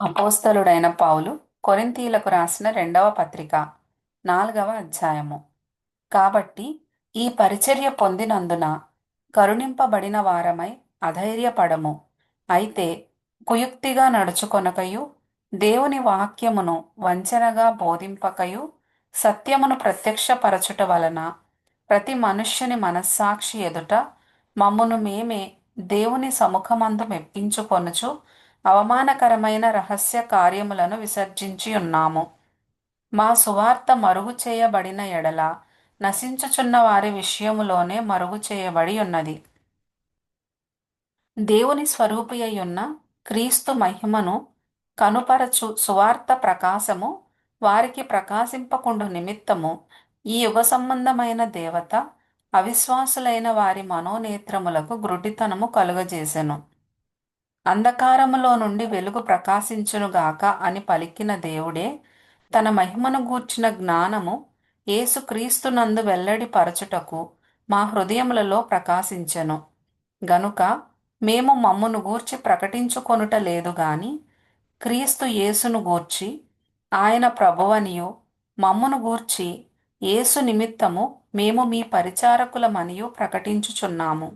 అపోస్తలుడైన పౌలు కొరింతీలకు రాసిన రెండవ పత్రిక నాలుగవ అధ్యాయము. కాబట్టి ఈ పరిచర్య పొందినందున కరుణింపబడిన వారమై అధైర్యపడము. అయితే కుయుక్తిగా నడుచుకొనకయు దేవుని వాక్యమును వంచనగా బోధింపకయు సత్యమును ప్రత్యక్షపరచుట వలన ప్రతి మనుష్యుని మనస్సాక్షి ఎదుట మమ్మును మేమే దేవుని సముఖమందు మెప్పించుకొనుచు అవమానకరమైన రహస్య కార్యములను విసర్జించి ఉన్నాము. మా సువార్త మరుగు చేయబడిన ఎడల నశించుచున్న వారి విషయములోనే మరుగు చేయబడి ఉన్నది. దేవుని స్వరూపి అయ్యున్న క్రీస్తు మహిమను కనుపరచు సువార్త ప్రకాశము వారికి ప్రకాశింపకుండు నిమిత్తము ఈ యుగ సంబంధమైన దేవత అవిశ్వాసులైన వారి మనోనేత్రములకు గ్రుడితనము కలుగజేసెను. అంధకారములో నుండి వెలుగు ప్రకాశించునుగాక అని పలికిన దేవుడే తన మహిమను గూర్చిన జ్ఞానము ఏసుక్రీస్తునందు వెల్లడి పరచుటకు మా హృదయములలో ప్రకాశించెను. గనుక మేము మమ్మును గూర్చి ప్రకటించుకొనుట లేదు గాని క్రీస్తు యేసును గూర్చి ఆయన ప్రభువనియు మమ్మును గూర్చి యేసు నిమిత్తము మేము మీ పరిచారకులమనియు ప్రకటించుచున్నాము.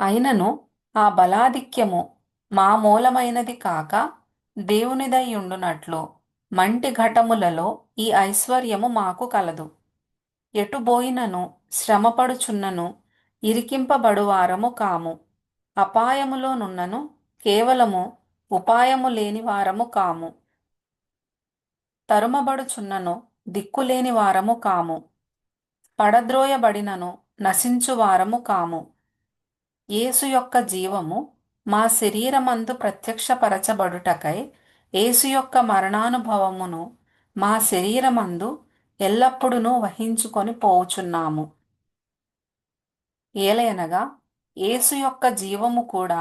అయినను ఆ బలాధిక్యము మా మూలమైనది కాక దేవునిదై ఉండునట్లు మంటి ఘటములలో ఈ ఐశ్వర్యము మాకు కలదు. ఎటుబోయినను శ్రమపడుచున్నను ఇరికింపబడువారము కాము. అపాయములోనున్నను కేవలము ఉపాయము లేని వారము కాము. తరుమబడుచున్నను దిక్కులేని వారము కాము. పడద్రోయబడినను నశించువారము కాము. యేసు యొక్క జీవము మా శరీరమందు ప్రత్యక్షపరచబడుటకై యేసు యొక్క మరణానుభవమును మా శరీరమందు ఎల్లప్పుడూ వహించుకొని పోవుచున్నాము. ఏలయనగా యేసు యొక్క జీవము కూడా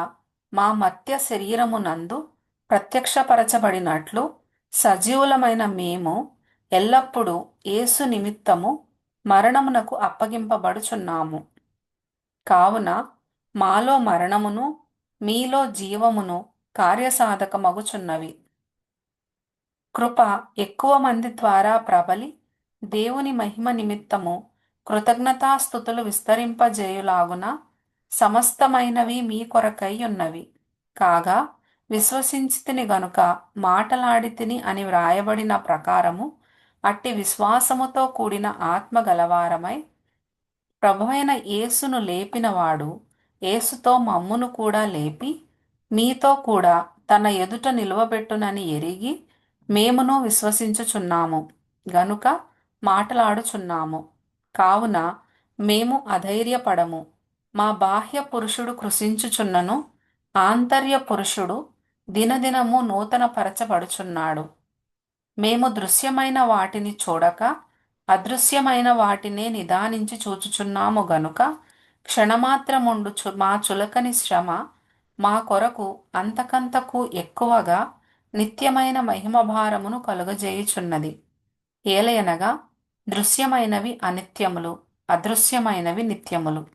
మా మత్య శరీరమునందు ప్రత్యక్షపరచబడినట్లు సజీవులమైన మేము ఎల్లప్పుడూ యేసు నిమిత్తము మరణమునకు అప్పగింపబడుచున్నాము. కావున మాలో మరణమును మీలో జీవమును కార్యసాధకమగుచున్నవి. కృప ఎక్కువ మంది ద్వారా ప్రబలి దేవుని మహిమ నిమిత్తము కృతజ్ఞతాస్థుతులు విస్తరింపజేయులాగున సమస్తమైనవి మీ కొరకై ఉన్నవి. కాగా విశ్వసించితిని గనుక మాటలాడితిని అని వ్రాయబడిన ప్రకారము అట్టి విశ్వాసముతో కూడిన ఆత్మ గలవారమై ప్రభువైన యేసును లేపినవాడు యేసుతో మమ్మును కూడా లేపి మీతో కూడా తన ఎదుట నిలువబెట్టునని ఎరిగి మేమును విశ్వసించుచున్నాము. గనుక మాటలాడుచున్నాము. కావున మేము అధైర్యపడము. మా బాహ్య పురుషుడు కృషించుచున్నను ఆంతర్య పురుషుడు దినదినము నూతన పరచబడుచున్నాడు మేము దృశ్యమైన వాటిని చూడక అదృశ్యమైన వాటినే నిదానించి చూచుచున్నాము గనుక క్షణమాత్రముండు చు మా చులకని శ్రమ మా కొరకు అంతకంతకు ఎక్కువగా నిత్యమైన మహిమ భారమును కలుగజేయుచున్నది. ఏలయనగా దృశ్యమైనవి అనిత్యములు అదృశ్యమైనవి నిత్యములు.